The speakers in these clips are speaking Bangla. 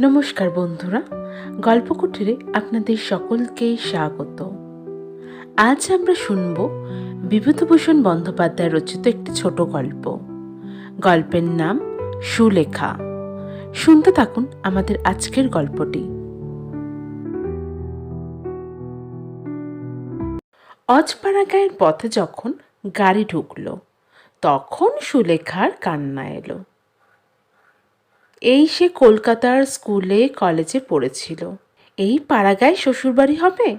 নমস্কার বন্ধুরা গল্প কুটিরে আপনাদের সকলকে স্বাগত। আজ আমরা শুনব বিভূতিভূষণ বন্দ্যোপাধ্যায় রচিত একটি ছোট গল্প। গল্পের নাম সুলেখা। শুনতে থাকুন আমাদের আজকের গল্পটি। অজপাড়া গায়ের পথে যখন গাড়ি ঢুকলো, তখন সুলেখার কান্না এলো। এই সে কলকাতার স্কুলে, কলেজে পড়েছিল। এই পাড়াগায় শ্বশুরবাড়ি হবে?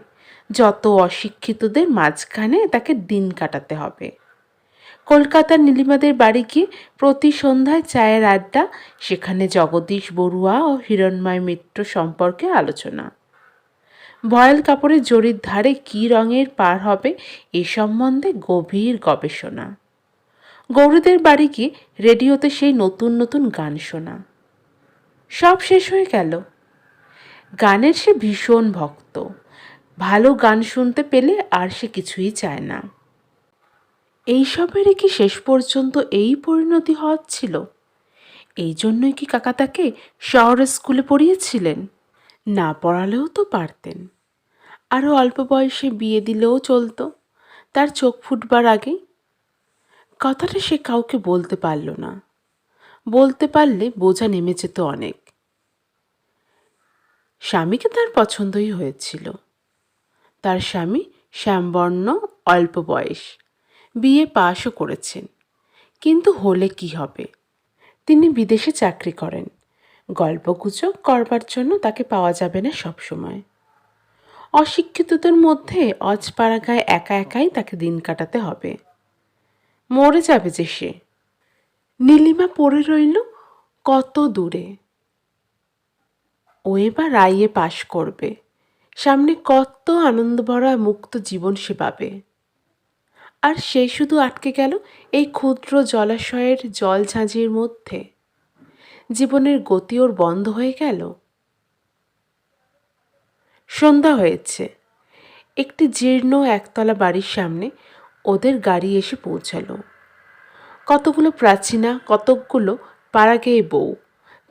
যত অশিক্ষিতদের মাঝখানে তাকে দিন কাটাতে হবে। কলকাতার নীলিমাদের বাড়ি গিয়ে প্রতি সন্ধ্যায় চায়ের আড্ডা, সেখানে জগদীশ বড়ুয়া ও হিরণময় মিত্র সম্পর্কে আলোচনা। ভয়েল কাপড়ের জরির ধারে কী রঙের পার হবে এ সম্বন্ধে গভীর গবেষণা। গৌরীদের বাড়ি গিয়ে রেডিওতে সেই নতুন নতুন গান শোনা। সব শেষ হয়ে গেল। গানের সে ভীষণ ভক্ত। ভালো গান শুনতে পেলে আর সে কিছুই চায় না। এইসবেরই কি শেষ পর্যন্ত এই পরিণতি হচ্ছিল এই জন্যই কি কাকা তাকে শহরের স্কুলে পড়িয়েছিলেন? না পড়ালেও তো পারতেন। আরও অল্প বয়সে বিয়ে দিলেও চলতো। তার চোখ ফুটবার আগে। কথাটা সে কাউকে বলতে পারল না। বলতে পারলে বোঝা নেমে যেত অনেক। স্বামীকে তার পছন্দই হয়েছিল। তার স্বামী শ্যামবর্ণ, অল্প বয়স। বিয়ে পাশও করেছেন। কিন্তু হলে কি হবে? তিনি বিদেশে চাকরি করেন। গল্পগুজব করবার জন্য তাকে পাওয়া যাবে না সবসময়। অশিক্ষিতদের মধ্যে অজপাড়া গায়ে একা একাই তাকে দিন কাটাতে হবে। মরে যাবে যে সে। নীলিমা পড়ে রইল কত দূরে? ও এবার রাইয়ে পাশ করবে। সামনে কত আনন্দ ভরা মুক্ত জীবন সে পাবে। আর সে শুধু আটকে গেল এই ক্ষুদ্র জলাশয়ের জল ঝাঁঝির মধ্যে। জীবনের গতি ওর বন্ধ হয়ে গেল। সন্ধ্যা হয়েছে। একটি জীর্ণ একতলা বাড়ির সামনে ওদের গাড়ি এসে পৌঁছালো। কতগুলো প্রাচীনা, কতকগুলো পাড়াগেয়ে বউ।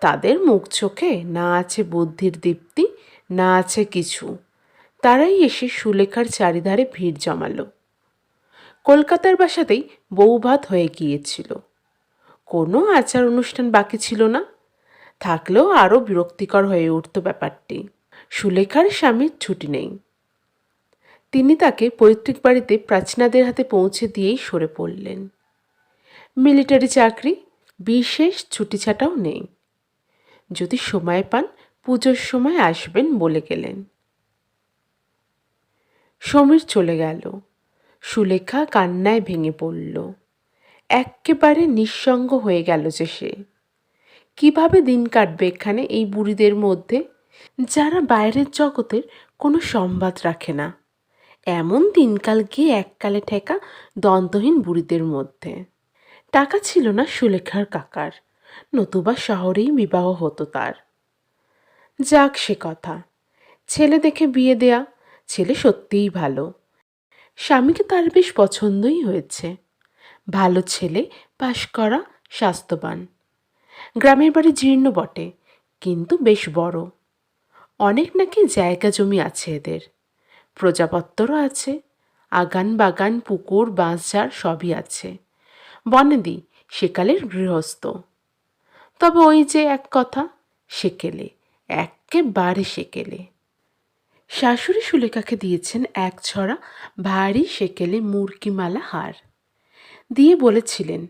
তাদের মুখ চোখে না আছে বুদ্ধির দীপ্তি, না আছে কিছু। তারাই এসে সুলেখার চারিধারে ভিড় জমালো। কলকাতার বাসাতেই বউভাত হয়ে গিয়েছিল। কোনো আচার অনুষ্ঠান বাকি ছিল না। থাকলেও আরও বিরক্তিকর হয়ে উঠত ব্যাপারটি। সুলেখার স্বামীর ছুটি নেই। তিনি তাকে পৈতৃক বাড়িতে প্রাচীনাদের হাতে পৌঁছে দিয়েই সরে পড়লেন। মিলিটারি চাকরি, বিশেষ ছুটি ছাটাও নেই। যদি সময় পান, পুজোর সময় আসবেন বলে গেলেন। সমীর চলে গেল। সুলেখা কান্নায় ভেঙে পড়ল। এক্কেবারে নিঃসঙ্গ হয়ে গেল যে সে। কীভাবে দিন কাটবে এখানে এই বুড়িদের মধ্যে? যারা বাইরের জগতের কোনো সংবাদ রাখে না। এমন দিনকাল গিয়ে এককালে ঠেকা দন্তহীন বুড়িদের মধ্যে। টাকা ছিল না সুলেখার কাকার। নতুবা শহরেই বিবাহ হতো তার। যাক সে কথা, ছেলে দেখে বিয়ে দেয়া, ছেলে সত্যিই ভালো। স্বামীকে তার বেশ পছন্দই হয়েছে। ভালো ছেলে পাশ করা স্বাস্থ্যবান। গ্রামের বাড়ি জীর্ণ বটে, কিন্তু বেশ বড়। অনেক নাকি জায়গা জমি আছে এদের। প্রজাপত্তরও আছে, আগান বাগান, পুকুর বাঁশঝাড় সবই আছে। বনেদি, সেকালের গৃহস্থ। তবে ওই যে এক কথা, সেকেলে একেবারে সেকেলে। শাশুড়ি সুলেখাকে দিয়েছেন এক ছড়া ভারী সেকেলে মুরকিমালা হার। দিয়ে বলেছিলেন,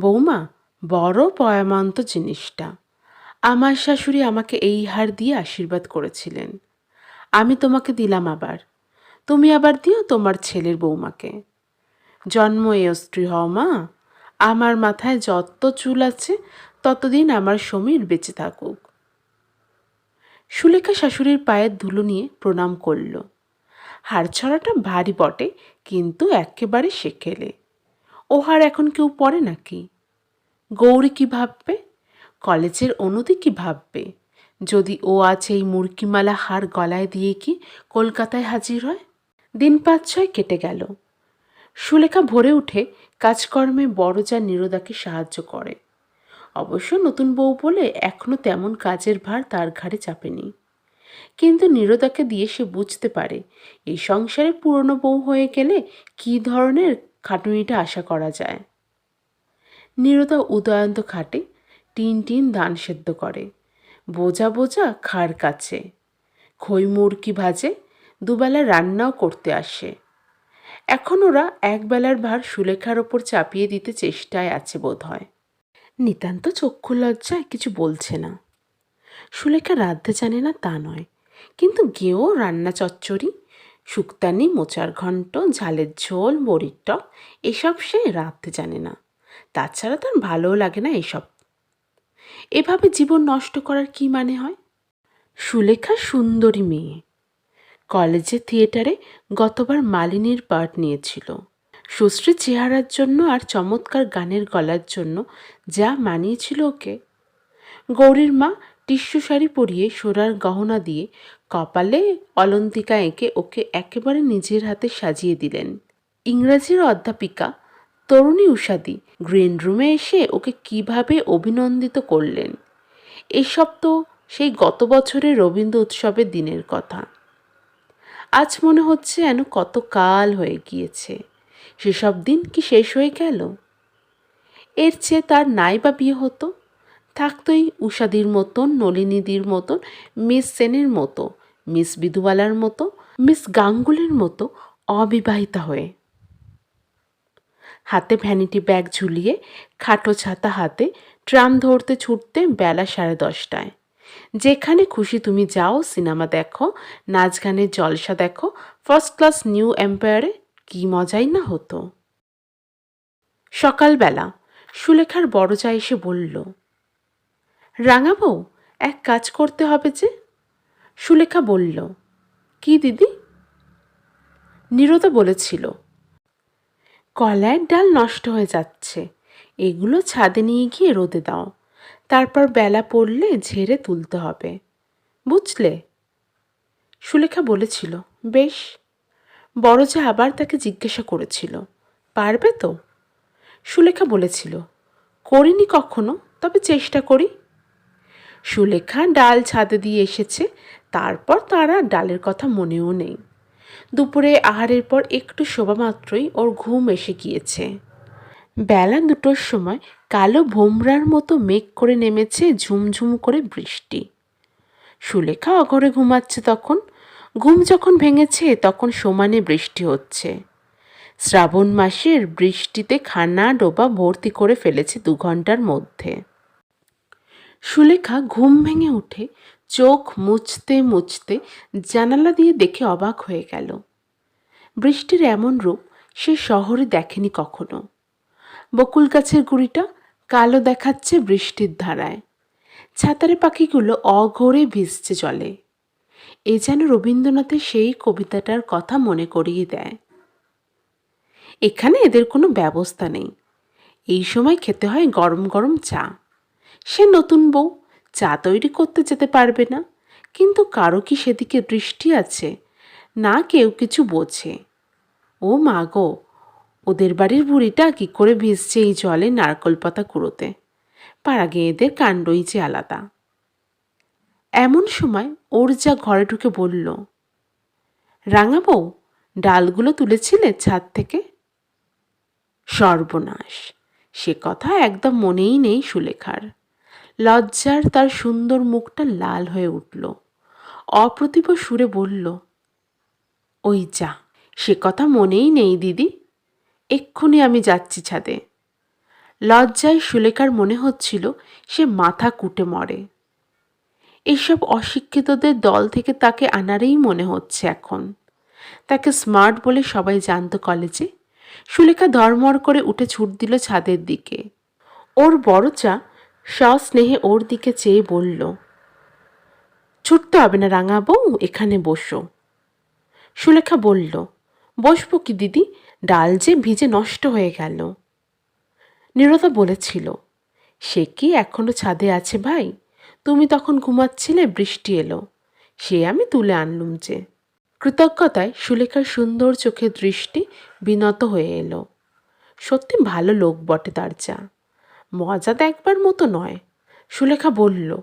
বৌমা, বড় পয়ামান্ত জিনিসটা। আমার শাশুড়ি আমাকে এই হার দিয়ে আশীর্বাদ করেছিলেন। আমি তোমাকে দিলাম আবার। তুমি আবার দিও তোমার ছেলের বৌমাকে। জন্ম এ স্ত্রী হও মা। আমার মাথায় যত চুল আছে, ততদিন আমার সমীর বেঁচে থাকুক। সুলেখা শাশুড়ির পায়ের ধুলো নিয়ে প্রণাম করল। হাড়ছড়াটা ভারী বটে, কিন্তু একেবারে সেকেলে। ও হার এখন কেউ পড়ে নাকি? গৌরী কি ভাববে? কলেজের অনুদি কি ভাববে? যদি ও আছে এই মুরকিমালা হার গলায় দিয়ে কি কলকাতায় হাজির হয়? দিন পাঁচ ছয় কেটে গেল। সুলেখা ভরে উঠে কাজকর্মে বড় যা নিরোদাকে সাহায্য করে। অবশ্য নতুন বউ বলে এখনও তেমন কাজের ভার তার ঘাড়ে চাপেনি। কিন্তু নীরদাকে দিয়ে সে বুঝতে পারে, এই সংসারে পুরনো বউ হয়ে গেলে কী ধরনের খাটুনিটা আশা করা যায়। নীরদা উদয়ন্ত খাটে টিন টিন দান সেদ্ধ করে, বোঝা বোঝা খাড় কাছে। খই মুরকি ভাজে, দুবেলা রান্নাও করতে আসে। এখন ওরা একবেলার ভার সুলেখার ওপর চাপিয়ে দিতে চেষ্টায় আছে বোধ হয় নিতান্ত চক্ষু লজ্জায় কিছু বলছে না। সুলেখা রাঁধতে জানে না তা নয়, কিন্তু গেও, রান্না চচ্চড়ি, শুক্তানি, মোচার ঘন্ট ঝালের ঝোল বড়ির টক, এসব সে রাঁধতে জানে না। তাছাড়া তার ভালোও লাগে না এসব। এভাবে জীবন নষ্ট করার কি মানে হয়? সুলেখা সুন্দরী মেয়ে। কলেজে থিয়েটারে গতবার মালিনীর পার্ট নিয়েছিল। সুশ্রী চেহারার জন্য আর চমৎকার গানের গলার জন্য যা মানিয়েছিল ওকে। গৌরীর মা টিস্যু শাড়ি পরিয়ে সোনার গহনা দিয়ে কপালে অলন্তিকা এঁকে ওকে একেবারে নিজের হাতে সাজিয়ে দিলেন। ইংরাজির অধ্যাপিকা তরুণী উষাদি গ্রিন রুমে এসে ওকে কীভাবে অভিনন্দিত করলেন, এসব তো সেই গত বছরের রবীন্দ্র উৎসবের দিনের কথা। আজ মনে হচ্ছে যেন কত কাল হয়ে গিয়েছে। সেসব দিন কি শেষ হয়ে গেল? এর চেয়ে তার নাই বা বিয়ে হতো? থাকতই উষাদির মতন, নলিনীদির মতন, মিস সেনের মতো, মিস বিধুবালার মতো, মিস গাঙ্গুলির মতো অবিবাহিতা হয়ে। হাতে ভ্যানিটি ব্যাগ ঝুলিয়ে, খাটো ছাতা হাতে, ট্রাম ধরতে ছুটতে বেলা সাড়ে দশটায়। যেখানে খুশি তুমি যাও, সিনেমা দেখো, নাচ গানের জলসা দেখো ফার্স্ট ক্লাস নিউ এম্পায়ারে কী মজাই না হতো। সকালবেলা সুলেখার বড় যা এসে বলল রাঙাবো এক কাজ করতে হবে যে? সুলেখা বলল, কি দিদি? নীরদা বলেছিল কলায়ের ডাল নষ্ট হয়ে যাচ্ছে, এগুলো ছাদে নিয়ে গিয়ে রোদে দাও। তারপর বেলা পড়লে ঝেড়ে তুলতে হবে। বুঝলে? সুলেখা বলেছিল, বেশ। বড় যে আবার তাকে জিজ্ঞাসা করেছিল, পারবে তো? সুলেখা বলেছিল, করিনি কখনো, তবে চেষ্টা করি। সুলেখা ডাল ছাদে দিয়ে এসেছে, তারপর তারা ডালের কথা মনেও নেই। দুপুরে আহারের পর একটু শোভা মাত্রই ওর ঘুম এসে গিয়েছে। বেলা দুটোর সময় কালো ভোমরার মতো মেঘ করে নেমেছে ঝুমঝুম করে বৃষ্টি। সুলেখা অঘরে ঘুমাচ্ছে তখন। ঘুম যখন ভেঙেছে, তখন সমানে বৃষ্টি হচ্ছে। শ্রাবণ মাসের বৃষ্টিতে খানা ডোবা ভর্তি করে ফেলেছে দু ঘণ্টার মধ্যে। সুলেখা ঘুম ভেঙে উঠে চোখ মুছতে মুছতে জানালা দিয়ে দেখে অবাক হয়ে গেল। বৃষ্টির এমন রূপ সে শহরে দেখেনি কখনো। বকুল গাছের গুড়িটা কালো দেখাচ্ছে বৃষ্টির ধারায়। ছাতারে পাখিগুলো অঘরে ভিজছে জলে। এ যেন রবীন্দ্রনাথের সেই কবিতাটার কথা মনে করিয়ে দেয়। এখানে এদের কোনো ব্যবস্থা নেই। এই সময় খেতে হয় গরম গরম চা। সে নতুন বউ, চা তৈরি করতে যেতে পারবে না। কিন্তু কারও কি সেদিকে দৃষ্টি আছে? না কেউ কিছু বোঝে। ও মা গো ওদের বাড়ির বুড়িটা কি করে ভিজছে এই জলে নারকল পাতা কুড়োতে? পাড়া গেঁয়েদের কাণ্ডই যে আলাদা। এমন সময় ওর যা ঘরে ঢুকে বলল, রাঙা বউ, ডালগুলো তুলেছিলে ছাদ থেকে? সর্বনাশ, সে কথা একদম মনেই নেই সুলেখার। লজ্জার তার সুন্দর মুখটা লাল হয়ে উঠল। অপ্রতিভ সুরে বলল, ওই যা, সে কথা মনেই নেই দিদি। এক্ষুনি আমি যাচ্ছি ছাদে। লজ্জায় সুলেখার মনে হচ্ছিল সে মাথা কুটে মরে। এসব অশিক্ষিতদের দল থেকে তাকে আনারেই মনে হচ্ছে এখন। তাকে স্মার্ট বলে সবাই জানত কলেজে। সুলেখা ধর্মর করে উঠে ছুট দিল ছাদের দিকে। ওর বড় চা সস্নেহে ওর দিকে চেয়ে বলল, ছুটতে হবে না রাঙা বউ এখানে বসো। সুলেখা বলল বসবো কি দিদি? ডাল যে ভিজে নষ্ট হয়ে গেল। নীরতা বলেছিল, সে কি এখনও ছাদে আছে ভাই? তুমি তখন ঘুমাচ্ছিলে, বৃষ্টি এলো। সে আমি তুলে আনলুম যে। কৃতজ্ঞতায় সুলেখার সুন্দর চোখের দৃষ্টি বিনত হয়ে এলো। সত্যি ভালো লোক বটে তার যা। মজা দেখবার মতো নয়। সুলেখা বলল,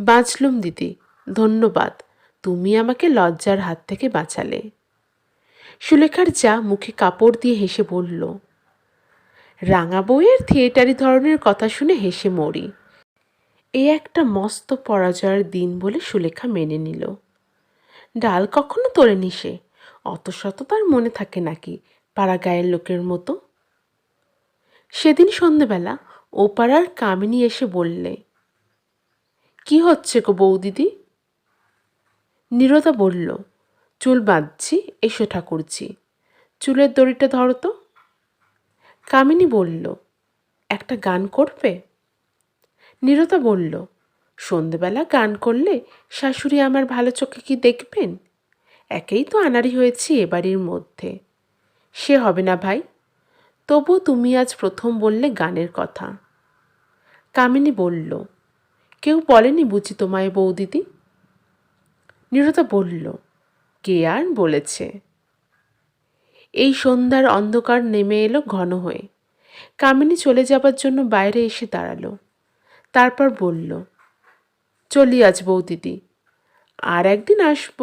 বাঁচলুম দিদি, ধন্যবাদ। তুমি আমাকে লজ্জার হাত থেকে বাঁচালে। সুলেখার যা মুখে কাপড় দিয়ে হেসে বলল, রাঙা বইয়ের থিয়েটারি ধরনের কথা শুনে হেসে মরি। এ একটা মস্ত পরাজয়ের দিন বলে সুলেখা মেনে নিল। ডাল কখনো তোলেনি সে, অত শত তার মনে থাকে নাকি পাড়া গায়ের লোকের মতো? সেদিন সন্ধেবেলা ও পাড়ার কামিনী এসে বললে, কি হচ্ছে গো বৌদিদি? নীরদা বলল চুল বাঁধছি, এসো ঠাকুরজি। চুলের দড়িটা ধরো তো। কামিনী বলল, একটা গান করবে? নীরতা বলল, সন্ধেবেলা গান করলে শাশুড়ি আমার ভালো চোখে কি দেখবেন? একেই তো আনারি হয়েছি এ বাড়ির মধ্যে। সে হবে না ভাই। তবু তুমি আজ প্রথম বললে গানের কথা। কামিনী বলল, কেউ বলেনি বুঝি তোমায় বৌদিদি নীরতা বলল কে আর বলেছে। এই সন্ধ্যার অন্ধকার নেমে এলো ঘন হয়ে। কামিনী চলে যাবার জন্য বাইরে এসে দাঁড়াল। তারপর বলল, চলি আজ বৌদিদি, আর একদিন আসব।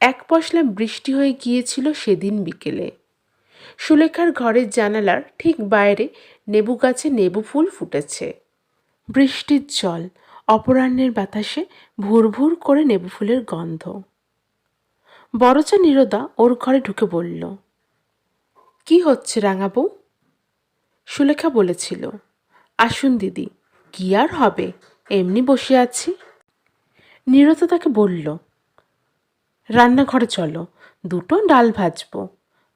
এক পশলা বৃষ্টি হয়ে গিয়েছিল সেদিন বিকেলে। সুলেখার ঘরের জানালার ঠিক বাইরে নেবু গাছে নেবু ফুল ফুটেছে। বৃষ্টির জল, অপরাহ্নের বাতাসে ভুর ভুর করে নেবু ফুলের গন্ধ। বড়চা নীরদা ওর ঘরে ঢুকে বলল, কি হচ্ছে রাঙাবু সুলেখা বলেছিল, আসুন দিদি, কি আর হবে? এমনি বসে আছি। নীরতা তাকে বলল, রান্নাঘরে চলো, দুটো ডাল ভাজবো,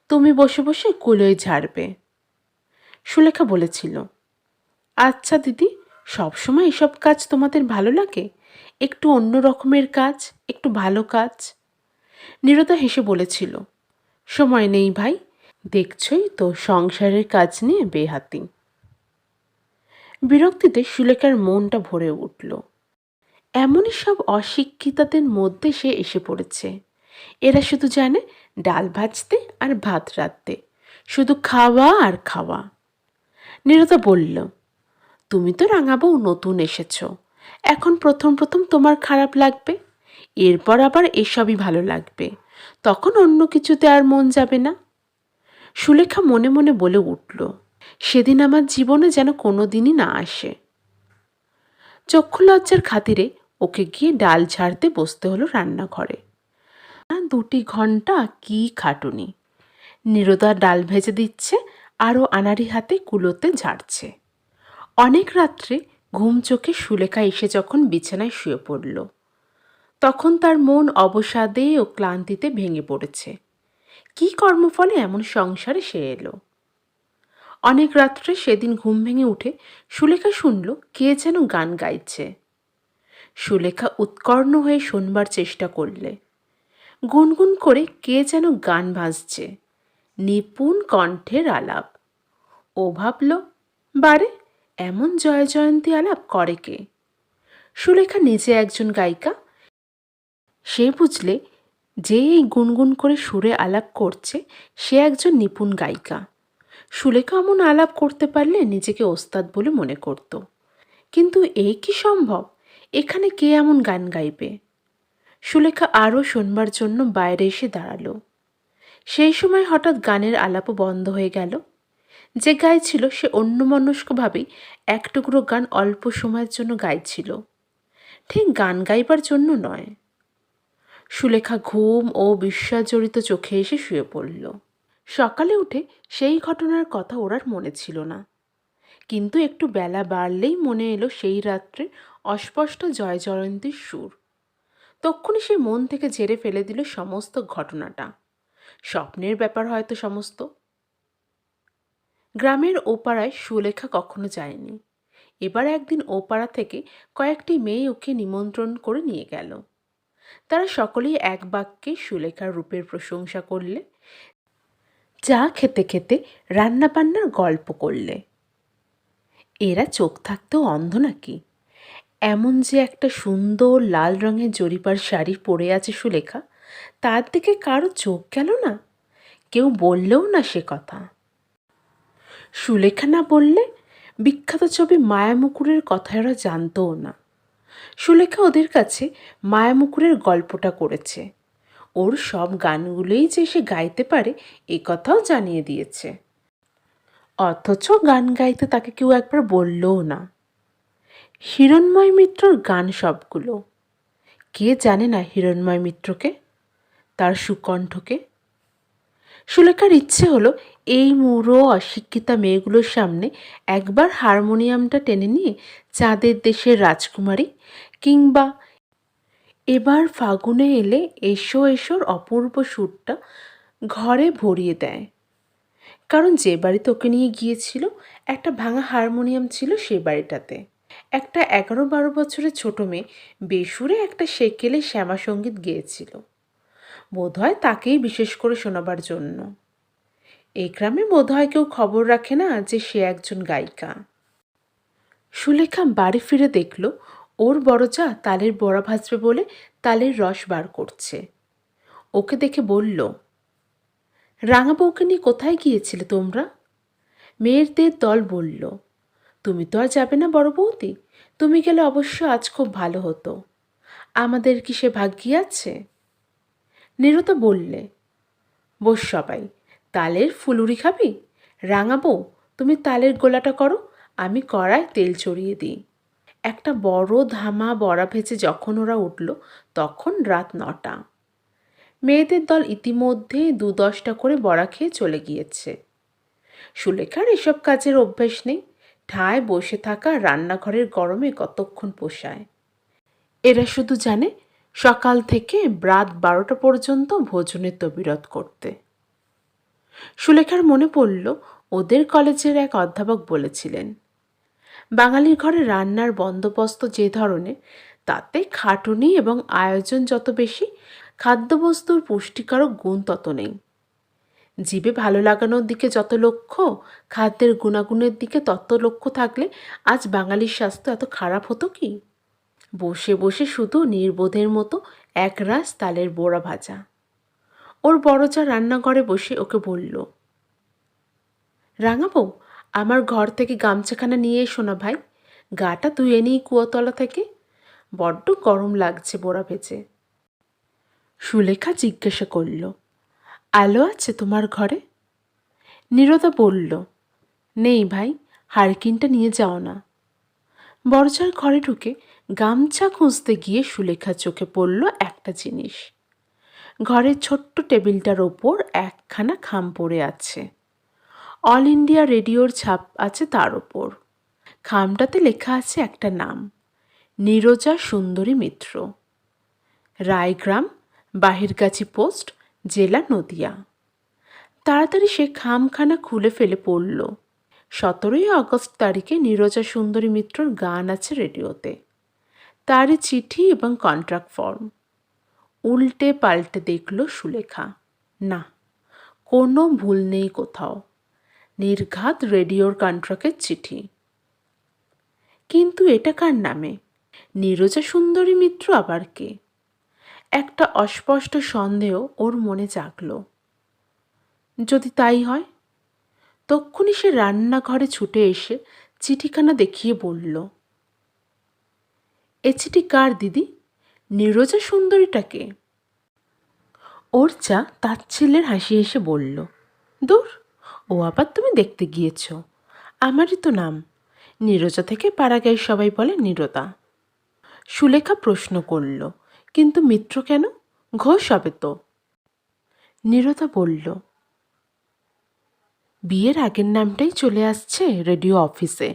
তুমি বসে বসে কুলোয় ঝাড়বে। সুলেখা বলেছিল আচ্ছা দিদি সবসময় এসব কাজ তোমাদের ভালো লাগে? একটু অন্য রকমের কাজ, একটু ভালো কাজ? নীরতা হেসে বলেছিল, সময় নেই ভাই, দেখছই তো সংসারের কাজ নিয়ে বেহাতি। বিরক্তিতে সুলেখার মনটা ভরে উঠল। এমনই সব অশিক্ষিতাদের মধ্যে সে এসে পড়েছে। এরা শুধু জানে ডাল ভাজতে আর ভাত রাঁধতে, শুধু খাওয়া আর খাওয়া। নীরতা বলল, তুমি তো রাঙাবউ নতুন এসেছ। এখন প্রথম প্রথম তোমার খারাপ লাগবে। এরপর আবার এসবই ভালো লাগবে। তখন অন্য কিছুতে আর মন যাবে না। সুলেখা মনে মনে বলে উঠল, সেদিন আমার জীবনে যেন কোনো দিনই না আসে। চক্ষু লজ্জার খাতিরে ওকে গিয়ে ডাল ঝাড়তে বসতে হলো রান্নাঘরে। দুটি ঘণ্টা কি খাটুনি। নিরোদা ডাল ভেজে দিচ্ছে, আরও আনারি হাতে কুলোতে ঝাড়ছে। অনেক রাত্রে ঘুম চোখে সুলেখা এসে যখন বিছানায় শুয়ে পড়ল। তখন তার মন অবসাদে ও ক্লান্তিতে ভেঙে পড়েছে। কি কর্মফলে এমন সংসারে সে এলো? অনেক রাত্রে সেদিন ঘুম ভেঙে উঠে সুলেখা শুনল, কে যেন গান গাইছে। সুলেখা উৎকর্ণ হয়ে শোনবার চেষ্টা করলে। গুনগুন করে কে যেন গান ভাজছে নিপুণ কণ্ঠের আলাপ। ও ভাবল, বারে, এমন জয় জয়ন্তী আলাপ করে কে? সুলেখা নিজে একজন গায়িকা সে বুঝলে যে এই গুনগুন করে সুরে আলাপ করছে সে একজন নিপুণ গায়িকা। সুলেখা এমন আলাপ করতে পারলে নিজেকে ওস্তাদ বলে মনে করত। কিন্তু এই কি সম্ভব? এখানে কে এমন গান গাইবে? সুলেখা আরও শোনবার জন্য বাইরে এসে দাঁড়াল। সেই সময় হঠাৎ গানের আলাপও বন্ধ হয়ে গেল। যে গাইছিল সে অন্যমনস্কভাবেই এক টুকরো গান অল্প সময়ের জন্য গাইছিল। ঠিক গান গাইবার জন্য নয়। সুলেখা ঘুম ও বিশ্বাসজড়িত চোখে এসে শুয়ে পড়ল। সকালে উঠে সেই ঘটনার কথা ওর আর মনে ছিল না। কিন্তু একটু বেলা বাড়লেই মনে এলো সেই রাত্রে অস্পষ্ট জয় জয়ন্তীর সুর। তক্ষুনি সে মন থেকে ঝেড়ে ফেলে দিল সমস্ত ঘটনাটা। স্বপ্নের ব্যাপার হয়তো সমস্ত। গ্রামের ওপাড়ায় সুলেখা কখনো যায়নি। এবার একদিন ওপাড়া থেকে কয়েকটি মেয়ে ওকে নিমন্ত্রণ করে নিয়ে গেল। তারা সকলেই এক বাক্যে সুলেখার রূপের প্রশংসা করলে, চা খেতে খেতে রান্নাবান্নার গল্প করলে। এরা চোখ থাকতেও অন্ধ নাকি? এমন যে একটা সুন্দর লাল রঙের জরিপার শাড়ি পরে আছে সুলেখা, তার দিকে কারও চোখ গেল না? কেউ বললেও না সে কথা। সুলেখা না বললে বিখ্যাত ছবি মায়ামুকুরের কথা ওরা জানতও না। সুলেখা ওদের কাছে মায়ামুকুরের গল্পটা করেছে। ওর সব গানগুলোই যে সে গাইতে পারে, এ কথাও জানিয়ে দিয়েছে। অথচ গান গাইতে তাকে কেউ একবার বললও না। হিরণময় মিত্রর গান সবগুলো। কে জানে না হিরণময় মিত্রকে? তার সুকণ্ঠকে? সুলেখার ইচ্ছে হলো এই মুড়ো অশিক্ষিতা মেয়েগুলোর সামনে একবার হারমোনিয়ামটা টেনে নিয়ে চাঁদের দেশের রাজকুমারী কিংবা এবার ফাগুনে এলে এসো এসোর অপূর্ব সুরটা ঘরে ভরিয়ে দেয়। কারণ যে বাড়িতে ওকে নিয়ে গিয়েছিল, একটা ভাঙা হারমোনিয়াম ছিল সে বাড়িটাতে। একটা এগারো বারো বছরের ছোট মেয়ে বেসুরে একটা সেকেলে শ্যামা সংগীত গেয়েছিল বোধহয় তাকেই বিশেষ করে শোনাবার জন্য। এই গ্রামে বোধ হয় কেউ খবর রাখে না যে সে একজন গায়িকা। সুলেখা বাড়ি ফিরে দেখল, ওর বড় যা তালের বড়া ভাজবে বলে তালের রস বার করছে। ওকে দেখে বলল, রাঙা বউকে নিয়ে কোথায় গিয়েছিলে তোমরা? মেয়েরদের দল বলল, তুমি তো আর যাবে না বড় বৌদি, তুমি গেলে অবশ্য আজ খুব ভালো হতো। আমাদের কি সে ভাগ্যি আছে? নিরতা বললে, বস সবাই, তালের ফুলুরি খাবি? রাঙাবো তুমি তালের গোলাটা করো, আমি কড়ায় তেল চড়িয়ে দিই। একটা বড় ধামা বড়া ভেজে যখন ওরা উঠল, তখন রাত নটা। মেয়েদের দল ইতিমধ্যে দু দশটা করে বড়া খেয়ে চলে গিয়েছে। সুলেখার এসব কাজের অভ্যেস নেই, ঠায় বসে থাকা রান্নাঘরের গরমে কতক্ষণ পোষায়? এরা শুধু জানে সকাল থেকে রাত বারোটা পর্যন্ত ভোজনের তবিরত করতে। সুলেখার মনে পড়ল, ওদের কলেজের এক অধ্যাপক বলেছিলেন, বাঙালির ঘরে রান্নার বন্দোবস্ত যে ধরনের, তাতে খাটুনি এবং আয়োজন যত বেশি, খাদ্যবস্তুর পুষ্টিকারক গুণ তত নেই। জীবে ভালো লাগানোর দিকে যত লক্ষ্য, খাদ্যের গুণাগুণের দিকে তত লক্ষ্য থাকলে আজ বাঙালির স্বাস্থ্য এত খারাপ হতো কি? বসে বসে শুধু নির্বোধের মতো এক রাস তালের বোড়া ভাজা। ওর বড় চা রান্নাঘরে বসে ওকে বলল, রাঙাবো, আমার ঘর থেকে গামছাখানা নিয়ে এসো না ভাই। গাটা ধুয়ে নিই কুয়োতলা থেকে। বড্ড গরম লাগছে বোড়া ভেজে। সুলেখা জিজ্ঞাসা করল, আলো আছে তোমার ঘরে? নীরদা বলল, নেই ভাই, হারকিনটা নিয়ে যাও না। বড়চার ঘরে ঢুকে গামছা খুঁজতে গিয়ে সুলেখা চোখে পড়ল একটা জিনিস। ঘরের ছোট্ট টেবিলটার ওপর একখানা খাম পড়ে আছে। অল ইন্ডিয়া রেডিওর ছাপ আছে তার ওপর। খামটাতে লেখা আছে একটা নাম, নীরজা সুন্দরী মিত্র। রায়গ্রাম, বাহিরগাছি পোস্ট, জেলা নদিয়া। তাড়াতাড়ি সে খামখানা খুলে ফেলে পড়ল। সতেরোই আগস্ট তারিখে নীরজা সুন্দরী মিত্রর গান আছে রেডিওতে। তারই চিঠি এবং কন্ট্রাক্ট ফর্ম উল্টে পাল্টে দেখল সুলেখা। না, কোনো ভুল নেই কোথাও। নির্ঘাত রেডিওর কন্ট্রাক্টের চিঠি। কিন্তু এটা কার নামে? নীরজা সুন্দরী মিত্র আবার কে? একটা অস্পষ্ট সন্দেহ ওর মনে জাগল। যদি তাই হয়? তক্ষুনি সে রান্নাঘরে ছুটে এসে চিঠিখানা দেখিয়ে বলল এ কার, দিদি? নীরজা সুন্দরীটাকে। ওর চা তাচ্ছিল্যের হাসি এসে বলল, দূর, ও আবার তুমি দেখতে গিয়েছ। আমারই তো নাম। নীরজা থেকে পাড়াগায় সবাই বলে নীরতা সুলেখা প্রশ্ন করল, কিন্তু মিত্র কেন? ঘোষ হবে তো? নীরতা বলল, বিয়ের আগের নামটাই চলে আসছে রেডিও অফিসে।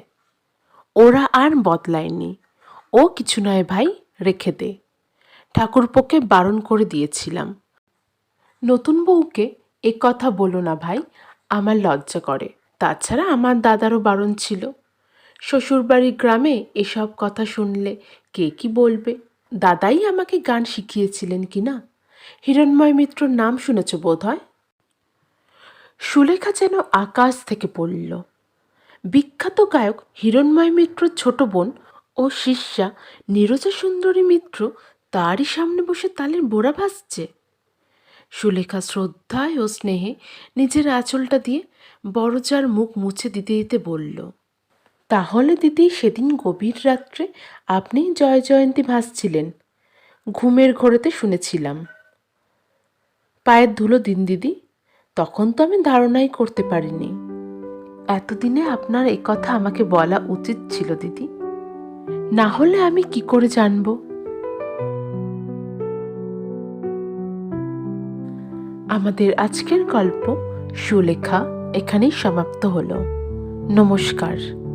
ওরা আর বদলায়নি। ও কিছু নয় ভাই, রেখে দে। ঠাকুরপোকে বারণ করে দিয়েছিলাম। নতুন বউকে এ কথা বলো না ভাই, আমার লজ্জা করে। তাছাড়া আমার দাদারও বারণ ছিল। শ্বশুরবাড়ির গ্রামে এসব কথা শুনলে কে কি বলবে? দাদাই আমাকে গান শিখিয়েছিলেন কি না? হিরণময় মিত্রর নাম শুনেছ বোধ হয় সুলেখা যেন আকাশ থেকে পড়ল। বিখ্যাত গায়ক হিরণময় মিত্রর ছোট বোন ও শিষ্যা নীরজা সুন্দরী মিত্র তারই সামনে বসে তালের বোড়া ভাসছে সুলেখা শ্রদ্ধায় ও স্নেহে নিজের আঁচলটা দিয়ে বড়জার মুখ মুছে দিতে দিতে বলল, তাহলে দিদি, সেদিন গভীর রাত্রে আপনি জয় জয়ন্তী ভাসছিলেন। ঘুমের ঘোরেতে শুনেছিলাম। পায়ের ধুলো দিন দিদি, তখন তো আমি ধারণাই করতে পারিনি। এতদিনে আপনার কথা আমাকে বলা উচিত ছিল দিদি। না হলে আমি কি করে জানব? আমাদের আজকের গল্প সুলেখা এখানেই সমাপ্ত হলো। নমস্কার।